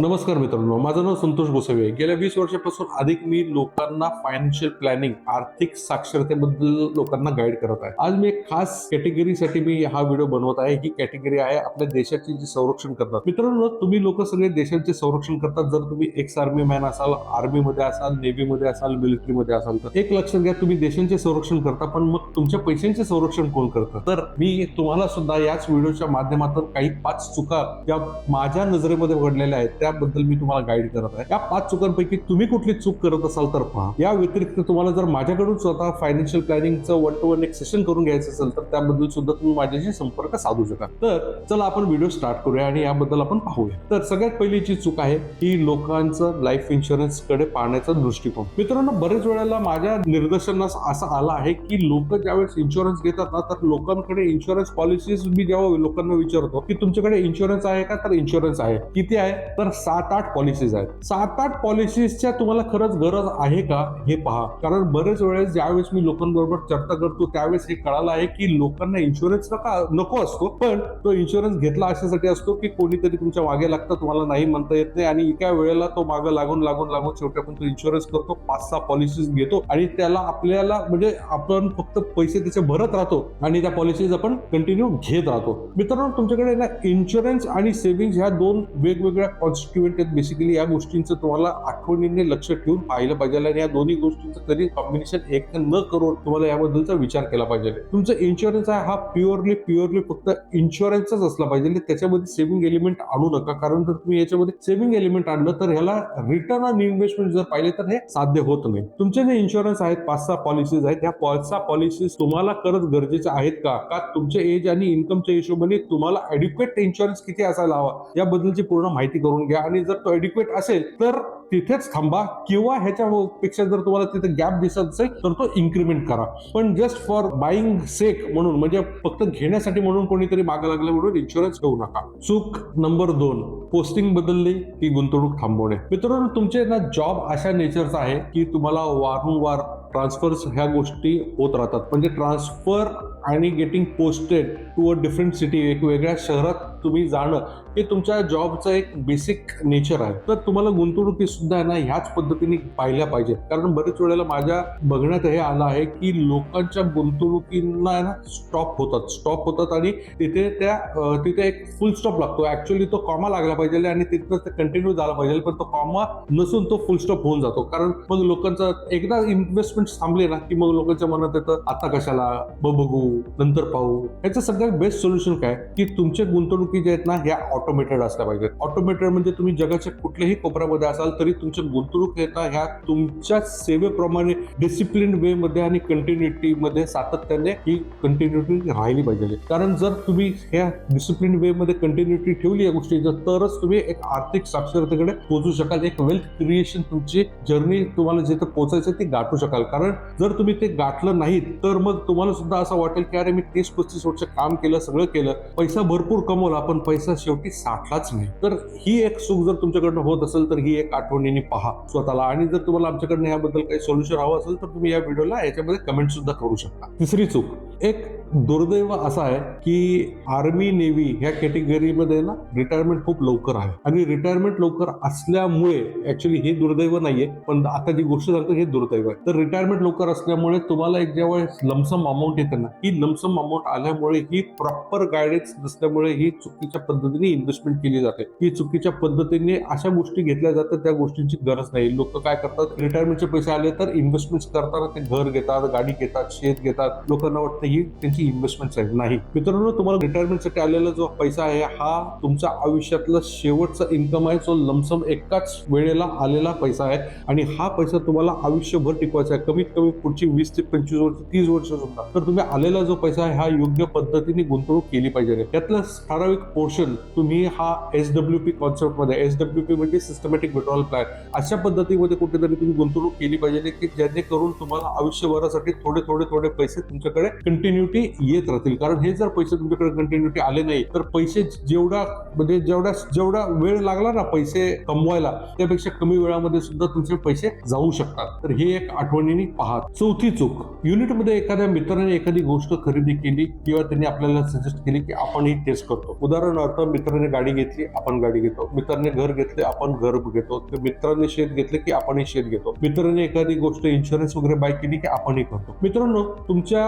नमस्कार मित्रांनो माझं नाव संतोष गोसावी आहे गेल्या वीस वर्षापासून अधिक मी लोकांना फायनान्शियल प्लॅनिंग आर्थिक साक्षरतेबद्दल लोकांना गाईड करत आहे. आज मी एक खास कॅटेगरीसाठी मी हा व्हिडिओ बनवत आहे. ही कॅटेगरी आहे आपल्या देशाचे जे संरक्षण करतात. मित्रांनो तुम्ही लोक सगळे देशाचे संरक्षण करतात. जर तुम्ही एक्स आर्मी मॅन असाल आर्मी मध्ये असाल नेव्ही मध्ये असाल मिलिटरी मध्ये असाल तर एक लक्षात घ्या तुम्ही देशांचे संरक्षण करता पण मग तुमच्या पैशांचे संरक्षण कोण करतं? तर मी तुम्हाला सुद्धा याच व्हिडिओच्या माध्यमातून काही पाच चुका ज्या माझ्या नजरेमध्ये घडलेल्या आहेत त्या त्याबद्दल मी तुम्हाला गाईड करत आहे. या पाच चुकांपैकी तुम्ही कुठली चूक करत असाल तर पहा. या व्यतिरिक्त तुम्हाला जर माझ्याकडून स्वतः फायनान्शियल प्लॅनिंगचं वन टू वन एक सेशन करून घ्यायचं असेल तर त्याबद्दल सुद्धा तुम्ही माझ्याशी संपर्क साधू शकता तर चला आपण व्हिडिओ स्टार्ट करूया आणि याबद्दल आपण पाहूया. तर सगळ्यात पहिली जी चूक आहे की लोकांचं लाईफ इन्शुरन्सकडे पाहण्याचा दृष्टिकोन. मित्रांनो बरेच वेळेला माझ्या निर्देशनास असं आलं आहे की लोक ज्यावेळेस इन्शुरन्स घेतात ना तर लोकांकडे इन्शुरन्स पॉलिसीज मी जेव्हा लोकांना विचारतो की तुमच्याकडे इन्शुरन्स आहे का? तर इन्शुरन्स आहे. किती आहे? तर सात आठ पॉलिसीज आहेत. सात आठ पॉलिसीजच्या तुम्हाला खरंच गरज आहे का? हे पहा. कारण बरेच वेळेस ज्यावेळेस मी लोकांबरोबर चर्चा करतो त्यावेळेस हे कळालं आहे की लोकांना इन्शुरन्स नका नको असतो. पण तो इन्शुरन्स घेतला अशासाठी असतो की कोणीतरी तुमच्या मागे लागतं तुम्हाला नाही म्हणता येत नाही आणि एका वेळेला तो मागे लागून लागून लागून शेवटी आपण तो इन्शुरन्स करतो पाच सहा पॉलिसीज घेतो आणि त्याला आपल्याला म्हणजे आपण फक्त पैसे त्याचे भरत राहतो आणि त्या पॉलिसीज आपण कंटिन्यू घेत राहतो. मित्रांनो तुमच्याकडे ना इन्शुरन्स आणि सेव्हिंग ह्या दोन वेगवेगळ्या कॉन्स्टिट्युएंट आहेत. बेसिकली या गोष्टींचं तुम्हाला आठवणीने लक्ष ठेवून पाहिलं पाहिजे. आणि या दोन्ही गोष्टींचं कधी कॉम्बिनेशन एक न करून तुम्हाला याबद्दलचा विचार केला पाहिजे. तुमचा इन्शुरन्स आहे हा प्युअरली प्युअरली फक्त इन्शुरन्सच असला पाहिजे. त्याच्यामध्ये सेव्हिंग एलिमेंट आणू नका. कारण जर तुम्ही याच्यामध्ये सेव्हिंग एलिमेंट आणलं तर ह्याला रिटर्न ऑन इन्व्हेस्टमेंट जर पाहिले तर हे साध्य होत नाही. तुमचे जे इन्शुरन्स आहेत पाच सहा पॉलिसीज आहेत ह्या पाच सहा पॉलिसीज तुम्हाला खरंच गरजेच्या आहेत का? का तुमच्या एज आणि इन्कमच्या हिशोबाने तुम्हाला ॲडिक्वेट इन्शुरन्स किती असायला हवा? याबद्दलची पूर्ण माहिती करून घ्या आणि जर तो एडिक्वेट असेल तर तिथेच थांबा. किंवा ह्याच्यापेक्षा जर तुम्हाला तिथे गॅप दिसत असेल तर तो इन्क्रीमेंट करा. पण जस्ट फॉर बाईंग सेक म्हणून म्हणजे फक्त घेण्यासाठी म्हणून कोणीतरी मागं लागलं म्हणून इन्शुरन्स घेऊ नका. चूक नंबर दोन. पोस्टिंग बदलली की गुंतवणूक थांबवणे. मित्रांनो तुमचे ना जॉब अशा नेचरचा आहे की तुम्हाला वारंवार ट्रान्सफर्स ह्या गोष्टी होत राहतात. म्हणजे ट्रान्सफर आणि getting posted to a different city एक वेगळ्या शहरात तुम्ही जाणं हे तुमच्या जॉबचं एक बेसिक नेचर आहे. तर तुम्हाला गुंतवणुकी सुद्धा आहे ना ह्याच पद्धतीने पाहिल्या पाहिजेत. कारण बरेच वेळेला माझ्या बघण्यात हे आलं आहे की लोकांच्या गुंतवणुकींना आहे ना स्टॉप होतात स्टॉप होतात आणि तिथे त्या तिथे एक फुल स्टॉप लागतो. ऍक्च्युअली तो कॉमा लागला पाहिजे आणि तिथनं ते कंटिन्यू झाला पाहिजे पण तो कॉमा नसून तो फुल स्टॉप होऊन जातो. कारण मग लोकांचा एकदा इन्व्हेस्टमेंट थांबले ना की मग लोकांच्या मनात येतं आता कशाला? ब बघू नंतर पाहू. याचं सगळ्यात बेस्ट सोल्युशन काय? की तुमच्या गुंतवणुकी जे आहेत ना ह्या ऑटोमेटेड असल्या पाहिजेत. ऑटोमेटेड म्हणजे तुम्ही जगाच्या कुठल्याही कोपऱ्यामध्ये असाल तरी तुमच्या गुंतवणूक येता ह्या तुमच्या सेवेप्रमाणे डिसिप्लिन वे मध्ये आणि कंटिन्युटी मध्ये सातत्याने ही कंटिन्युटी राहिली पाहिजे. कारण जर तुम्ही ह्या डिसिप्लिन वे मध्ये कंटिन्युटी ठेवली या गोष्टी तरच तुम्ही एक आर्थिक साक्षरतेकडे पोहोचू शकाल. एक वेल्थ क्रिएशन तुमची जर्नी तुम्हाला जिथे पोहोचायचं ती गाठू शकाल. कारण जर तुम्ही ते गाठलं नाही तर मग तुम्हाला सुद्धा असं वाटेल की अरे मी तीस पस्तीस वर्ष काम केलं सगळं केलं पैसा भरपूर कमवला पण पैसा शेवटी साठलाच नाही. तर ही एक सुख जर तुमच्याकडनं होत असेल तर ही एक आठवणीने पहा स्वतःला. आणि जर तुम्हाला आमच्याकडनं याबद्दल काही सोल्युशन हवं असेल तर तुम्ही या व्हिडिओला याच्यामध्ये कमेंट सुद्धा करू शकता. तिसरी चूक. एक दुर्दैव असं आहे की आर्मी नेव्ही ह्या कॅटेगरीमध्ये ना रिटायरमेंट खूप लवकर आहे. आणि रिटायरमेंट लवकर असल्यामुळे ऍक्च्युली हे दुर्दैव नाहीये पण आता जी गोष्ट सांगतो हे दुर्दैव आहे. तर रिटायरमेंट लवकर असल्यामुळे तुम्हाला एक ज्यावेळेस लमसम अमाऊंट येते ना ही लमसम अमाऊंट आल्यामुळे ही प्रॉपर गायडन्स नसल्यामुळे ही चुकीच्या पद्धतीने इन्व्हेस्टमेंट केली जाते. ही चुकीच्या पद्धतीने अशा गोष्टी घेतल्या जातात त्या गोष्टींची गरज नाही. लोक काय करतात? रिटायरमेंटचे पैसे आले तर इन्व्हेस्टमेंट करताना ते घर घेतात गाडी घेतात शेत घेतात. लोकांना वाटतं ही त्यांची इन्व्हेस्टमेंट आहे नाही. मित्रांनो तुम्हाला रिटायरमेंटसाठी आलेला जो पैसा आहे हा तुमचा आयुष्यातला शेवटचा इन्कम आहे. जो लमसम एकाच वेळेला आलेला पैसा आहे. आणि हा पैसा तुम्हाला आयुष्यभर टिकवायचा आहे. कमीत कमी पुढची वीस ते पंचवीस वर्ष तीस वर्ष सुद्धा. तर तुम्ही आलेला जो पैसा आहे हा योग्य पद्धतीने गुंतवणूक केली पाहिजे. त्यातला ठराविक पोर्शन तुम्ही हा एस डब्ल्यू पी कॉन्सेप्टमध्ये एस डब्ल्यू पी म्हणजे सिस्टमॅटिक विड्रॉल प्लॅन अशा पद्धतीमध्ये कुठेतरी तुम्ही गुंतवणूक केली पाहिजे की जेणेकरून तुम्हाला आयुष्यभरासाठी थोडे थोडे थोडे पैसे तुमच्याकडे कंटिन्युटी येत राहतील. कारण हे जर पैसे तुमच्याकडे कंटिन्युटी आले नाही तर पैसे जेवढा म्हणजे जेवढा जेवढा वेळ लागला ना पैसे कमवायला त्यापेक्षा कमी वेळामध्ये सुद्धा तुमचे पैसे जाऊ शकतात. तर हे एक आठवणीने पहा. चौथी चूक. युनिटमध्ये एखाद्या मित्राने एखादी गोष्ट खरेदी केली किंवा त्यांनी आपल्याला सजेस्ट केली की आपण ही टेस्ट करतो. उदाहरणार्थ मित्राने गाडी घेतली आपण गाडी घेतो. मित्राने घर घेतले आपण घर घेतो. तर मित्राने शेत घेतले की आपणही शेत घेतो. मित्राने एखादी गोष्ट इन्शुरन्स वगैरे बाय केली की आपणही करतो. मित्रांनो तुमच्या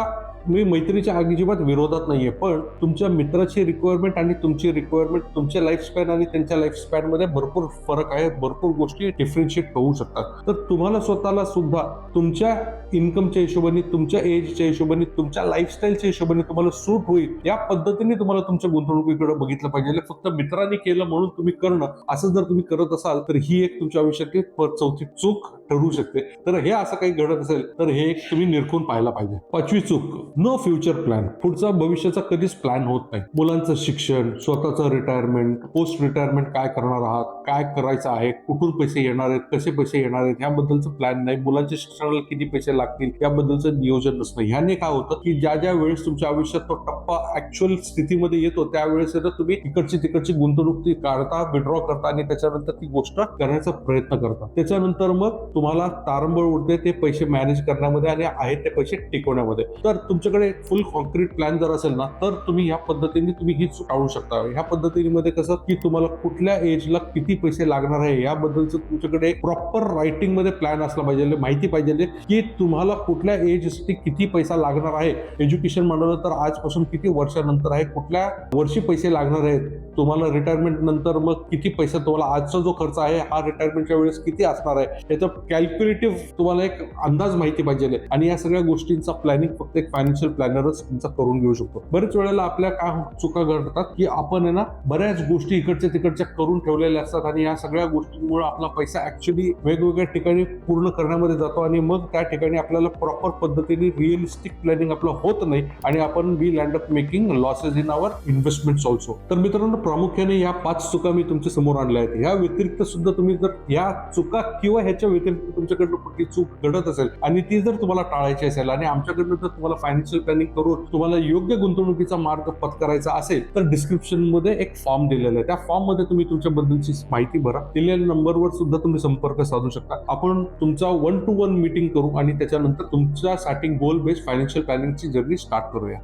मी मैत्रीच्या अजिबात विरोधात नाहीये पण तुमच्या मित्राची रिक्वायरमेंट आणि तुमची रिक्वायरमेंट तुमच्या लाईफ स्पॅन आणि त्यांच्या लाईफ स्पॅनमध्ये भरपूर फरक आहे भरपूर गोष्टी डिफरन्शिएट होऊ शकतात. तर तुम्हाला स्वतःला सुद्धा तुमच्या इन्कमच्या हिशोबाने तुमच्या एजच्या हिशोबाने तुमच्या लाईफस्टाईलच्या हिशोबाने तुम्हाला सूट होईल या पद्धतीने तुम्हाला तुमच्या गुंतवणुकीकडे बघितलं पाहिजे. म्हणजे फक्त मित्रांनी केलं म्हणून तुम्ही करणं असं जर तुम्ही करत असाल तर ही एक तुमच्या आयुष्यातली चौथी चूक ठरू शकते. तर हे असं काही घडत असेल तर हे तुम्ही निरखून पाहायला पाहिजे. पाचवी चूक नो फ्युचर प्लॅन पुढचा भविष्याचा कधीच प्लॅन होत नाही. मुलांचं शिक्षण स्वतःचं रिटायरमेंट पोस्ट रिटायरमेंट काय करणार आहात काय करायचं आहे कुठून पैसे येणार आहेत कसे पैसे येणार आहेत याबद्दलचं प्लॅन नाही. मुलांच्या शिक्षणाला किती पैसे लागतील याबद्दलचं नियोजन नसणं ह्याने काय होतं की ज्या ज्या वेळेस तुमच्या आयुष्यात तो टप्पा ऍक्च्युअल स्थितीमध्ये येतो त्यावेळेस तुम्ही इकडची तिकडची गुंतवणूक ती काढता विड्रॉ करता आणि त्याच्यानंतर ती गोष्ट करण्याचा प्रयत्न करता. त्याच्यानंतर मग तुम्हाला तारंबळ उडते ते पैसे मॅनेज करण्यामध्ये आणि आहेत ते पैसे टिकवण्यामध्ये. तर तुमच्याकडे फुल कॉन्क्रीट प्लॅन जर असेल ना तर तुम्ही ह्या पद्धतीने तुम्ही ही टाळू शकता. ह्या पद्धतीमध्ये कसं की तुम्हाला कुठल्या एजला किती पैसे लागणार आहे याबद्दलचं तुमच्याकडे प्रॉपर रायटिंगमध्ये प्लॅन असला पाहिजे म्हणजे माहिती पाहिजे म्हणजे की तुम्हाला कुठल्या एजसाठी किती पैसा लागणार आहे. एज्युकेशन म्हणलं तर आजपासून किती वर्षानंतर आहे कुठल्या वर्षी पैसे लागणार आहेत तुम्हाला रिटायरमेंट नंतर मग किती पैसा तुम्हाला आजचा जो खर्च आहे हा रिटायरमेंटच्या वेळेस किती असणार आहे याचं कॅल्क्युलेटिव्ह तुम्हाला एक अंदाज माहिती पाहिजे आणि या सगळ्या गोष्टींचा प्लॅनिंग फक्त एक फायनान्शियल प्लॅनरच तुमचा करून घेऊ शकतो. बरेच वेळेला आपल्या काय चुका घडतात की आपण आहे ना बऱ्याच गोष्टी इकडच्या तिकडच्या करून ठेवलेल्या असतात आणि या सगळ्या गोष्टींमुळे आपला पैसा ऍक्च्युली वेगवेगळ्या ठिकाणी पूर्ण करण्यामध्ये जातो आणि मग त्या ठिकाणी आपल्याला प्रॉपर पद्धतीने रिअलिस्टिक प्लॅनिंग आपलं होत नाही आणि आपण we land up making losses in our investment also तर मित्रांनो प्रामुख्याने या पाच चुका मी तुमच्यासमोर आणल्या आहेत. या व्यतिरिक्त सुद्धा तुम्ही जर या चुका किंवा ह्याच्या व्यतिरिक्त तुमच्याकडनं कुठली चूक घडत असेल आणि ती जर तुम्हाला टाळायची असेल आणि आमच्याकडनं जर तुम्हाला फायनान्शियल प्लॅनिंग करून तुम्हाला योग्य गुंतवणुकीचा मार्ग पत्करायचा असेल तर डिस्क्रिप्शनमध्ये एक फॉर्म दिलेला आहे. त्या फॉर्ममध्ये तुम्ही तुमच्याबद्दलची माहिती भरा. दिलेल्या नंबरवर सुद्धा तुम्ही संपर्क साधू शकता. आपण तुमचा वन टू वन मीटिंग करू आणि त्याच्यानंतर तुमच्यासाठी गोल बेस्ड फायनान्शियल प्लॅनिंगची जर्नी स्टार्ट करूया.